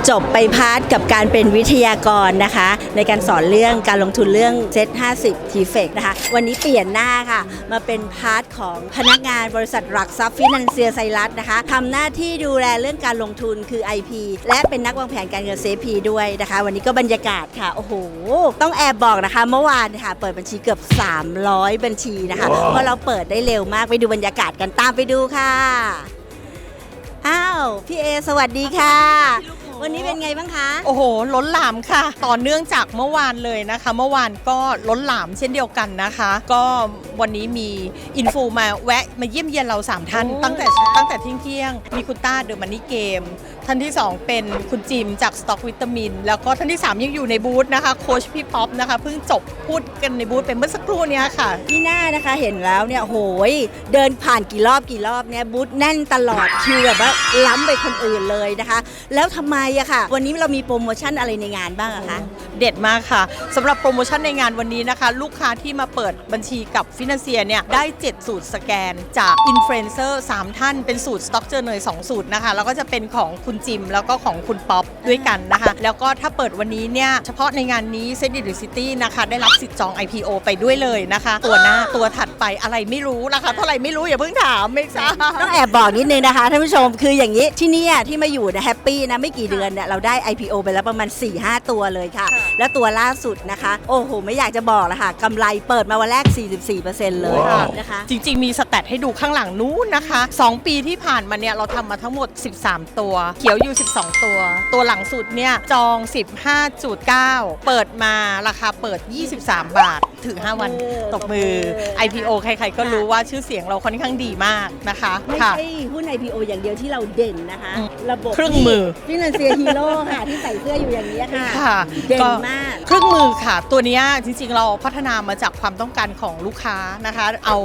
ก็จบไปพาร์ทกับการเป็นวิทยากรนะคะ ในการสอนเรื่องการลงทุนเรื่อง Z 50 t f e c นะคะ วันนี้เปลี่ยนหน้าค่ะ มาเป็นพาร์ทของพนักงานบริษัทหลักทรัพย์ฟินันเซียไซรัสนะคะทำหน้าที่ดูแลเรื่องการลงทุนคือ IP และเป็นนักวางแผนการเงิน CP ด้วยนะคะ วันนี้ก็บรรยากาศค่ะ โอ้โห ต้องแอบบอกนะคะ เมื่อวานค่ะ เปิดบัญชีเกือบ 300 บัญชีนะคะ เพราะเราเปิดได้เร็วมากไปดูบรรยากาศกันตามไปดูค่ะอ้าวพี่เอสวัสดีค่ะ วันนี้เป็นไงบ้างคะ โอ้โห ล้นหลามค่ะ ต่อเนื่องจากเมื่อวานเลยนะคะ เมื่อวานก็ล้นหลามเช่นเดียวกันนะคะ ก็วันนี้มีอินฟูมาแวะมาเยี่ยมเยียนเรา 3 ท่านโอ้ตั้งแต่ตั้งแต่เที่ยงเที่ยงๆมีคุณต้าเดอะมันนี่เกม ท่านที่ 2 เป็นคุณจิมจากสต็อกวิตามิน แล้วก็ท่านที่ 3 ยังอยู่ในบูธนะคะโคชพี่ป๊อปนะคะเพิ่งจบพูดกันในบูธเป็นเมื่อสักครู่เนี้ยค่ะพี่หน้านะคะเห็นแล้วเนี่ยโหย เดินผ่านกี่รอบกี่รอบเนี่ยบูธแน่นตลอดคิวแบบว่าล้ำไปคนอื่นเลยนะคะ แล้วทำไมอะค่ะ วันนี้เรามีโปรโมชั่นอะไรในงานบ้างอะคะ เด็ดมากค่ะสำหรับโปรโมชั่นในงานวันนี้นะคะ ลูกค้าที่มาเปิดบัญชีกับฟิน a เซียเนี่ย ได้ 7 สูตรสแกนจากอินฟลูเอนเซอร์3ท่าน เป็นสูตรสต็อกเจอเนย2สูตรนะคะ แล้วก็จะเป็นของคุณจิม แล้วก็ของคุณป๊อปด้วยกันนะคะ แล้วก็ถ้าเปิดวันนี้เนี่ยเฉพาะในงานนี้เซนดิลิซิตี้นะคะได้รับสิทธิ์จอง IPO ไปด้วยเลยนะคะ ตัวหน้าตัวถัดไปอะไรไม่รู้นะคะเท่าไหร่ไม่รู้อย่าเพิ่งถามไม่ทราบต้องแอบบอกนิดนึงนะคะท่านผู้ชมคืออย่างนี้ที่เนี่ยที่มาอยู่นะแฮปปี้นะไม่กี่เดือนเนี่ยเราได้ IPO ไปแล้วประมาณ 4-5 ตัวเลยค่ะค่ะ แล้วตัวล่าสุดนะคะ โอ้โห ไม่อยากจะบอกละค่ะกำไรเปิดมาวันแรก 44%เลยว้าวนะคะ จริง ๆ มีสแตทให้ดูข้างหลังนู้นนะคะ 2 ปีที่ผ่านมาเนี่ยเราทำมาทั้งหมด 13 ตัว เขียวอยู่ 12 ตัว ตัวหลังสุดเนี่ยจอง 15.9 เปิดมาราคาเปิด 23 บาท ถึง 5 วันเออตบมือตบมือ IPO ใครๆ ก็รู้ว่าชื่อเสียงเราค่อนข้างดีมากนะคะ ไม่ค่ะใช่หุ้น IPO อย่างเดียวที่เราเด่นนะคะอืมระบบเครื่องมือฟินแลนเซียฮีโร่ค่ะ ที่ใส่เสื้ออยู่อย่างนี้ยค่ะค่ะเด่นก็มาก เครื่องมือค่ะ ตัวเนี้ยจริงๆ เราพัฒนามาจากความต้องการของลูกค้านะคะ เอา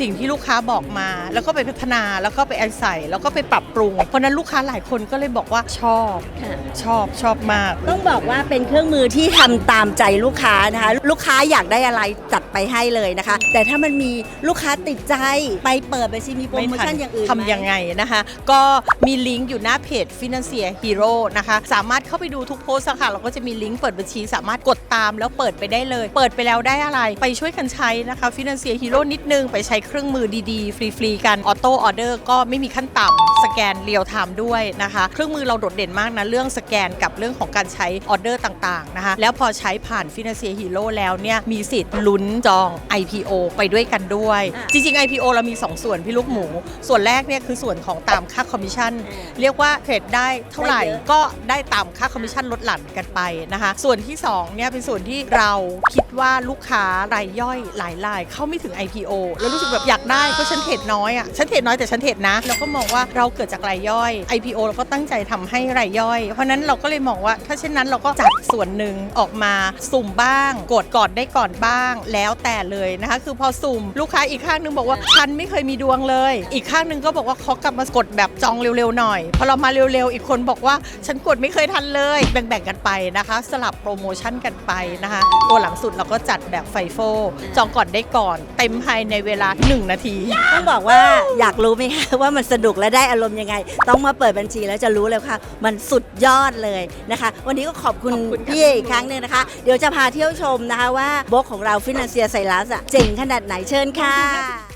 สิ่งที่ลูกค้าบอกมา แล้วก็ไปพัฒนาแล้วก็ไปแอนใส่แล้วก็ไปปรับปรุง เพราะฉะนั้นลูกค้าหลายคนก็เลยบอกว่าชอบค่ะชอบชอบมาก ต้องบอกว่าเป็นเครื่องมือที่ทำตามใจลูกค้านะคะ ลูกค้าอยากได้อะไรจัดไปให้เลยนะคะ แต่ถ้ามันมีลูกค้าติดใจไปเปิดไปซิมีโปรโมชั่นอย่างอื่นไหมทำยังไงนะคะ ก็มีลิงก์อยู่หน้าเพจ Financier Hero นะคะ สามารถเข้าไปดูทุกโพสต์อะค่ะ เราก็จะมีลิงก์เปิดบัญชี สามารถกดตามแล้วเปิดไปได้เลย เปิดไปแล้วได้อะไร ไปช่วยกันใช้นะคะ Financier Hero นิดนึง ไปใช้เครื่องมือดีๆ ฟรีๆ กัน ออโต้ออเดอร์ก็ไม่มีขั้นต่ำสแกนเรียลไทม์ด้วยนะคะ เครื่องมือเราโดดเด่นมากนะ เรื่องสแกนกับเรื่องของการใช้ออเดอร์ต่างๆนะคะ แล้วพอใช้ผ่าน Financier Hero แล้วเนี่ยมีสิทธิ์ลุ้นจอง IPO ไปด้วยกันด้วยอะจริงๆ IPO เรามี 2 ส่วนพี่ลูกหมู ส่วนแรกเนี่ยคือส่วนของตามค่าคอมมิชชั่นอ่าเรียกว่าเทรดได้เท่าไหร่ได้เยอะก็ได้ตามค่าคอมมิชชั่นลดหลั่นกันไปนะคะ ส่วนที่2เนี่ยเป็นส่วนที่เราคิดว่าลูกค้ารายย่อยหลายรายเข้าไม่ถึง IPO แล้วรู้สึกแบบอยากได้เพราะฉันเทรดน้อยอะฉันเทรดน้อยแต่ฉันเทรดนะเราก็มองว่าเราเกิดจากรายย่อย IPO เราก็ตั้งใจทำให้รายย่อย เพราะนั้นเราก็เลยมองว่าถ้าเช่นนั้นเราก็จัดส่วนหนึ่งออกมาสุ่มบ้าง กดก่อนได้ก่อนบ้าง แล้วแต่เลยนะคะ คือพอสุ่มลูกค้าอีกข้างนึงบอกว่าฉันไม่เคยมีดวงเลย อีกข้างนึงก็บอกว่าเขากลับมากดแบบจองเร็วๆหน่อยพอเรามาเร็วๆ อีกคนบอกว่าฉันกดไม่เคยทันเลย แบ่งๆกันไปนะคะ สลับโปรโมชั่นกันไปนะคะ ตัวหลังสุดเราก็จัดแบบไฟโฟ จองก่อนได้ก่อน เต็มภายในเวลา 1 นาที ต้องบอกว่าอยากรู้ไหมคะว่ามันสนุกและได้อารมณ์ยังไง ต้องมาเปิดบัญชีแล้วจะรู้เลยค่ะ มันสุดยอดเลยนะคะ วันนี้ก็ขอบคุณขอบคุณค่ะ พี่เอกอีกครั้งหนึ่งนะคะ เดี๋ยวจะพาเที่ยวชมนะคะว่าบล็อกของเราฟินแลนเซียไซรัสอะเจ๋งขนาดไหนเชิญค่ะ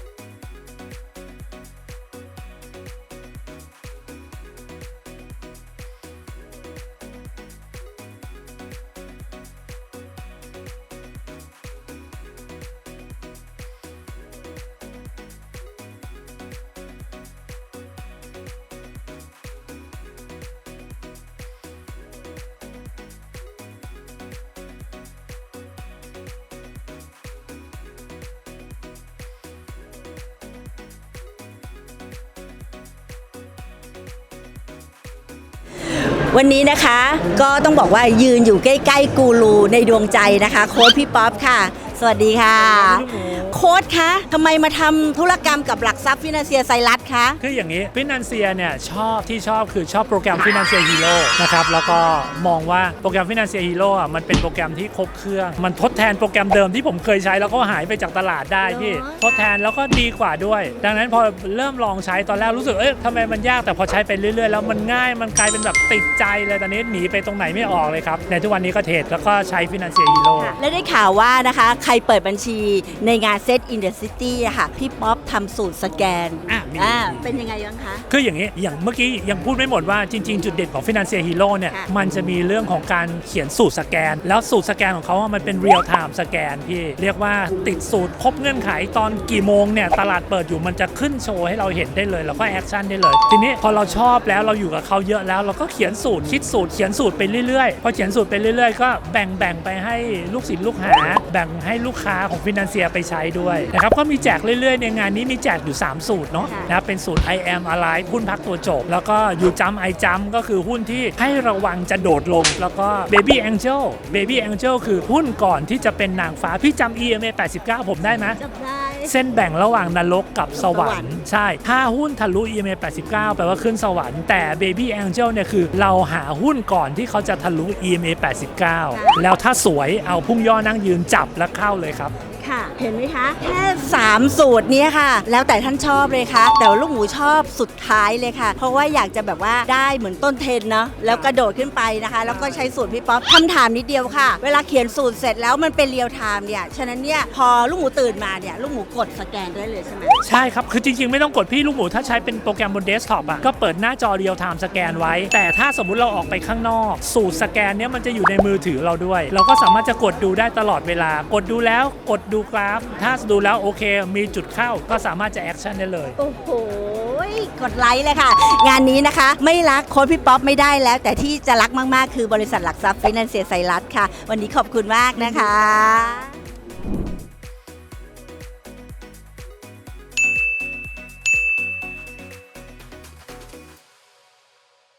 วันนี้นะคะก็ต้องบอกว่ายืนอยู่ใกล้ๆกูรูในดวงใจนะคะ โค้ชพี่ป๊อปค่ะ สวัสดีค่ะลูกหมูโค้ดคะทำไมมาทำธุรกรรมกับหลั กทรัพย์ฟินแลนเซียไซรัสคะคืออย่างนี้ฟิน a นเซียเนี่ยชอบที่ชอบคือชอบโปรแกรมฟิน a นเซียฮีโร่นะครับแล้วก็มองว่าโปรแกรมฟิน a นเซียฮีโร่อะมันเป็นโปรแกรมที่ครบเครื่อง มันทดแทนโปรแกรมเดิมที่ผมเคยใช้แล้วก็หายไปจากตลาดได้พี่เหรอทดแทนแล้วก็ดีกว่าด้วย ดังนั้นพอเริ่มลองใช้ตอนแรกรู้สึกเอ๊ะทำไมมันยากแต่พอใช้ไปเรื่อยๆ แล้วมันง่ายมันกลายเป็นแบบติดใจเลยตอนนี้หนีไปตรงไหนไม่ออกเลยครับในทุกวันนี้ก็เทรดแล้วก็ใช้ฟิน a นเซียฮีโร่และได้ข่าวว่านะคะใครเปิดบัญชีในงาน Set in the City อะค่ะพี่ป๊อปทำสูตรสแกนอะมี อ่าเป็นยังไงบ้างคะ คืออย่างนี้อย่างเมื่อกี้ยังพูดไม่หมดว่าจริง ๆ จุดเด่นของ Financial Hero เนี่ยค่ะมันจะมีเรื่องของการเขียนสูตรสแกน แล้วสูตรสแกนของเขาอะมันเป็น real time สแกนพี่เรียกว่าติดสูตรครบเงื่อนไขตอนกี่โมงเนี่ยตลาดเปิดอยู่มันจะขึ้นโชว์ให้เราเห็นได้เลย แล้วก็แอคชั่นได้เลย ทีนี้พอเราชอบแล้วเราอยู่กับเขาเยอะแล้ว เราก็เขียนสูตรคิดสูตรเขียนสูตรไปเรื่อยๆพอเขียนสูตรไปเรื่อย ๆ ก็แบ่งแบ่งไปให้ลูกศิษย์ลูกหา แบ่งให้ลูกค้าของฟินแลนเซียไปใช้ด้วยนะครับก็มีแจกเรื่อยๆในงานนี้มีแจกอยู่3 สูตรเนาะค่ะนะครับเป็นสูตร I am alive หุ้นพักตัวจบ แล้วก็ยูจัมไอจัมก็คือหุ้นที่ให้ระวังจะโดดลง แล้วก็ Baby Angel Baby Angel คือหุ้นก่อนที่จะเป็นนางฟ้า พี่จำ EMA 89 ผมได้ไหมจำได้เส้นแบ่งระหว่างนรกกับสวรสวรรรค์ค์ใช่ ถ้าหุ้นทะลุ EMA 89 แปลว่าขึ้นสวรรค์แต่ Baby Angel เนี่ยคือเราหาหุ้นก่อนที่เขาจะทะลุ EMA 89 แล้วถ้าสวยเอาพุ่งย่อนั่งยืนจับแล้วเข้าเลยครับ ค่ะ เห็นไหมคะ แค่ 3 สูตรเนี้ค่ะ แล้วแต่ท่านชอบเลยค่ะ แต่ว่าลูกหมูชอบสุดท้ายเลยค่ะ เพราะว่าอยากจะแบบว่าได้เหมือนต้นเทรนเนาะแล้วกระโดดขึ้นไปนะคะ แล้วก็ใช้สูตรพี่ป๊อปคำถามนิดเดียวค่ะ เวลาเขียนสูตรเสร็จแล้วมันเป็นเรียลไทม์เนี่ยฉะนั้นเนี่ยพอลูกหมูตื่นมาเนี่ยลูกหมูกดสแกนได้เลยใช่ไหม ใช่ครับ คือจริงๆ ไม่ต้องกดพี่ลูกหมูถ้าใช้เป็นโปรแกรมบนเดสก์ท็อปอะก็เปิดหน้าจอเรียลไทม์สแกนไว้ แต่ถ้าสมมุติเราออกไปข้างนอก สูตรสแกนเนี้ยมันจะอยู่ในมือถือเราด้วย เราก็สามารถจะกดดูได้ตลอดเวลากดดูแล้วกดดูกราฟ ถ้าดูแล้วโอเค มีจุดเข้าก็สามารถจะแอคชั่นได้เลย โอ้โหกดไลค์เลยค่ะ งานนี้นะคะ ไม่รักโค้ดพี่ป๊อปไม่ได้แล้ว แต่ที่จะรักมาก ๆ คือบริษัทหลักทรัพย์ฟินแลนเซียไซรัสค่ะ วันนี้ขอบคุณมากนะคะ